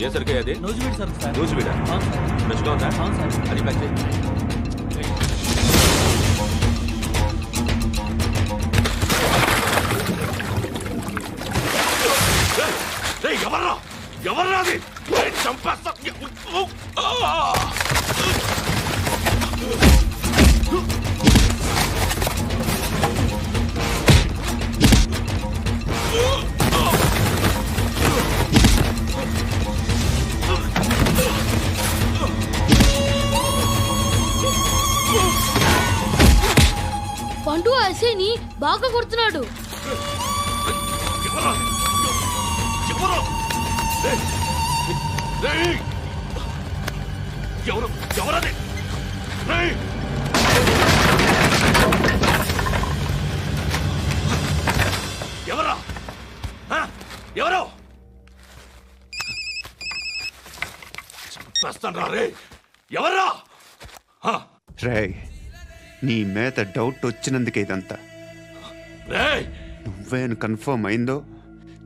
ఏ సరిగ్గా అది? నూజివీడు సరుకు సార్. సార్. ఫ్రెష్గా ఉందా? అవును సార్. అది ప్యాక్ చేయి. ఎవర్రా? ఎవర్రా అది? చంపేస్తా. ఉ, బాగా కొడుతున్నాడు ఎవరా ఎవరు ఎవరది ఎవరా ఆ? ఎవరు చంపేస్తాను రే ఎవరా ఆ, నీ మీద డౌట్ వచ్చినందుకే ఇదంతా. నువ్వే అని కన్ఫర్మ్ అయిందో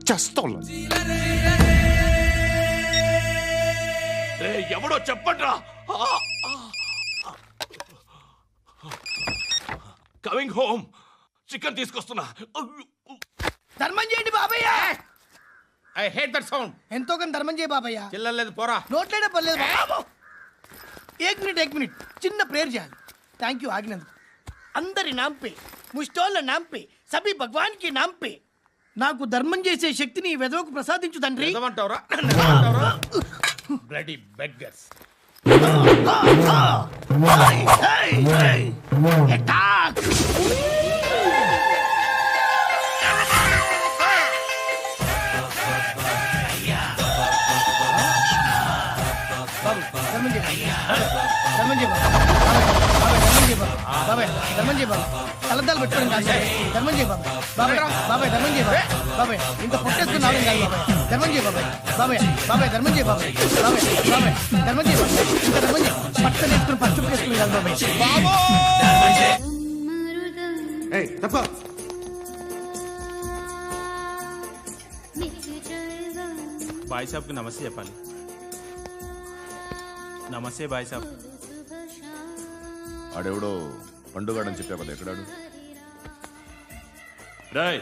చస్తోలా రేయ్, ఎవడో చెప్పండ్రా? కమింగ్ హోమ్ చికెన్ తీసుకొస్తున్నా. ధర్మం చేయండి బాబయ్య! I hate that sound. ఎంతో కొంత ధర్మం చేయి బాబయ్య. చిల్లలేదు పోరా. నోట్లేడే పర్లేదు బాబు. ఏక్ మినిట్ ఏక్ మినిట్. చిన్న ప్రేయర్ చేయాలి. థ్యాంక్ యూ ఆగినందుకు అందరి నాంపే ముష్టోళ్ళ నాంపే సభి భగవాన్కి నాంపే. నాకు ధర్మం చేసే శక్తిని ఈ వెదవకు ప్రసాదించు తండ్రి. బ్లడీ బెగ్గర్స్ ధర్మం బాబు. ధర్మం బాబు. బాబాయ్, ధర్మం చేయి బాబు. బాబాయ్, ధర్మం చేయి బాబు. కలద్దాలు పెట్టుకోవడం కాదు. సార్. ధర్మం చేయి బాబాయ్. బాబాయ్ బాబాయ్ ధర్మం చేయి బాబాయ్. బాబాయ్ ఇంత పొట్టేసుకుని రావడం కాదు బాబాయ్. ధర్మం చేయి బాబాయ్. బాబాయ్ బాబాయ్ ధర్మం చేయి బాబాయ్. బాబాయ్ బాబాయ్ ధర్మం చేయి బాబాయ్. ఇంత ధర్మం చేయి. వేసుకుని వేసుకుని కాదు బాబాయ్. ఏయ్ తప్ప. బాయ్ సాబ్కి నమస్తే చెప్పాలి. నమస్తే బాయ్ సాబ్ ఆడెవడో పండుగాడని చెప్పా కదా ఎక్కడాడు? రాయ్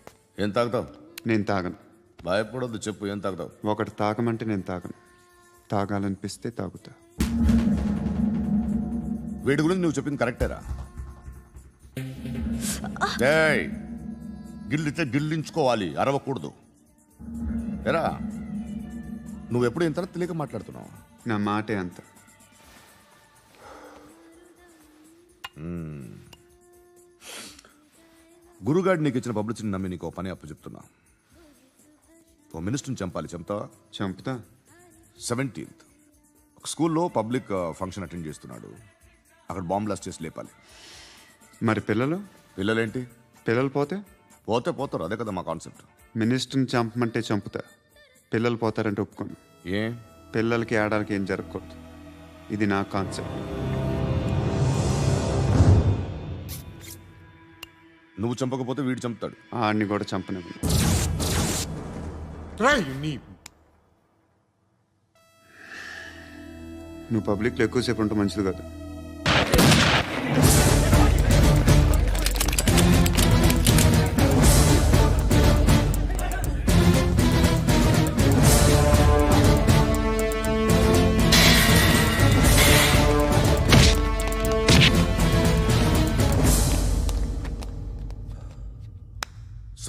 ఏం తాగుతావు? నేను తాగను. భయపడొద్దు చెప్పు ఏం తాగుతావు? ఒకటి తాగమంటే నేను తాగను. తాగాలనిపిస్తే తాగుతా. వీడి గురించి నువ్వు చెప్పింది కరెక్టేరా ఏయ్ గిల్లితే గిల్లించుకోవాలి అరవకూడదు. ఎరా నువ్వు ఎప్పుడు ఇంత తెలియక మాట్లాడుతున్నావు? నా మాటే అంత. గురుగాడు నీకు ఇచ్చిన పబ్లిసిటీని నమ్మి నీకు ఓ పని అప్పు చెప్తున్నా ఓ మినిస్టర్ని చంపాలి చంపుతావా? చంపుతా. సెవెంటీన్త్ ఒక స్కూల్లో పబ్లిక్ ఫంక్షన్ అటెండ్ చేస్తున్నాడు. అక్కడ బాంబ్ బ్లాస్ట్ చేసి లేపాలి. మరి పిల్లలు? పిల్లలేంటి? పిల్లలు పోతే? పోతే పోతారు అదే కదా మా కాన్సెప్ట్. మినిస్టర్ని చంపమంటే చంపుతా. పిల్లలు పోతారంటే ఒప్పుకోను. ఏ? పిల్లలకి ఆడాలకి ఏం జరగకూడదు. ఇది నా కాన్సెప్ట్. నువ్వు చంపకపోతే వీడు చంపుతాడు. ఆడిని కూడా చంపనివ్వను నువ్వు పబ్లిక్లో ఎక్కువసేపు ఉంటే మంచిది కాదు.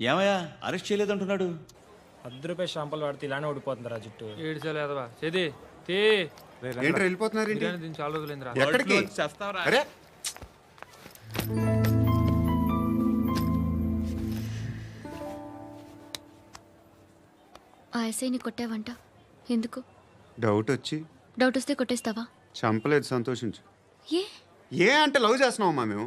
ఏమయ్యా? అరెస్ట్ చేయలేదంటున్నాడు. పది రూపాయలు షాంపూలు వాడితే ఇలానే ఓడిపోతుందిరా జుట్టు. ఏడ్చలేదవా? చేది తీ. ఏంటి వెళ్ళిపోతున్నారు ఏంటి? బిర్యానీ దీని చాలా రోజులైందిరా. ఎక్కడికి? అరే! ఆ ఎస్ఐని కొట్టావంట. ఎందుకు? డౌట్ వచ్చి. డౌట్ వస్తే కొట్టేస్తావా? చంపలేదు సంతోషించు. ఏ? ఏ అంటే లవ్ చేస్తున్నామమ్మా మేము?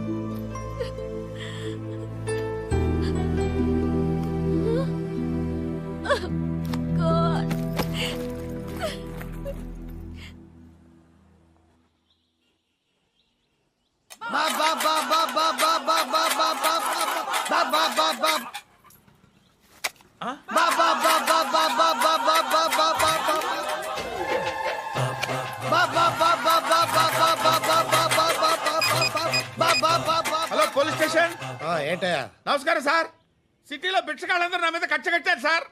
Hello police station? ఏంటయ్యా? నమస్కారం సార్. సిటీలో భిక్షకాళ్ళందరూ నా మీద కచ్చ కట్టారు సార్.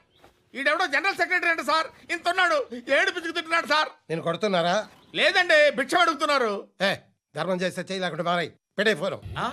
ఈడెవడో జనరల్ సెక్రటరీ అంట సార్. ఇంత ఉన్నాడు ఏడు పిచ్చుకు తింటున్నాడు సార్. నేను కొడుతున్నారా? లేదండి భిక్ష అడుగుతున్నారు. ఏ ధర్మం చేస్తే చేయి లేకుండా మారాయి. పెట్టే ఫోను. ఆ?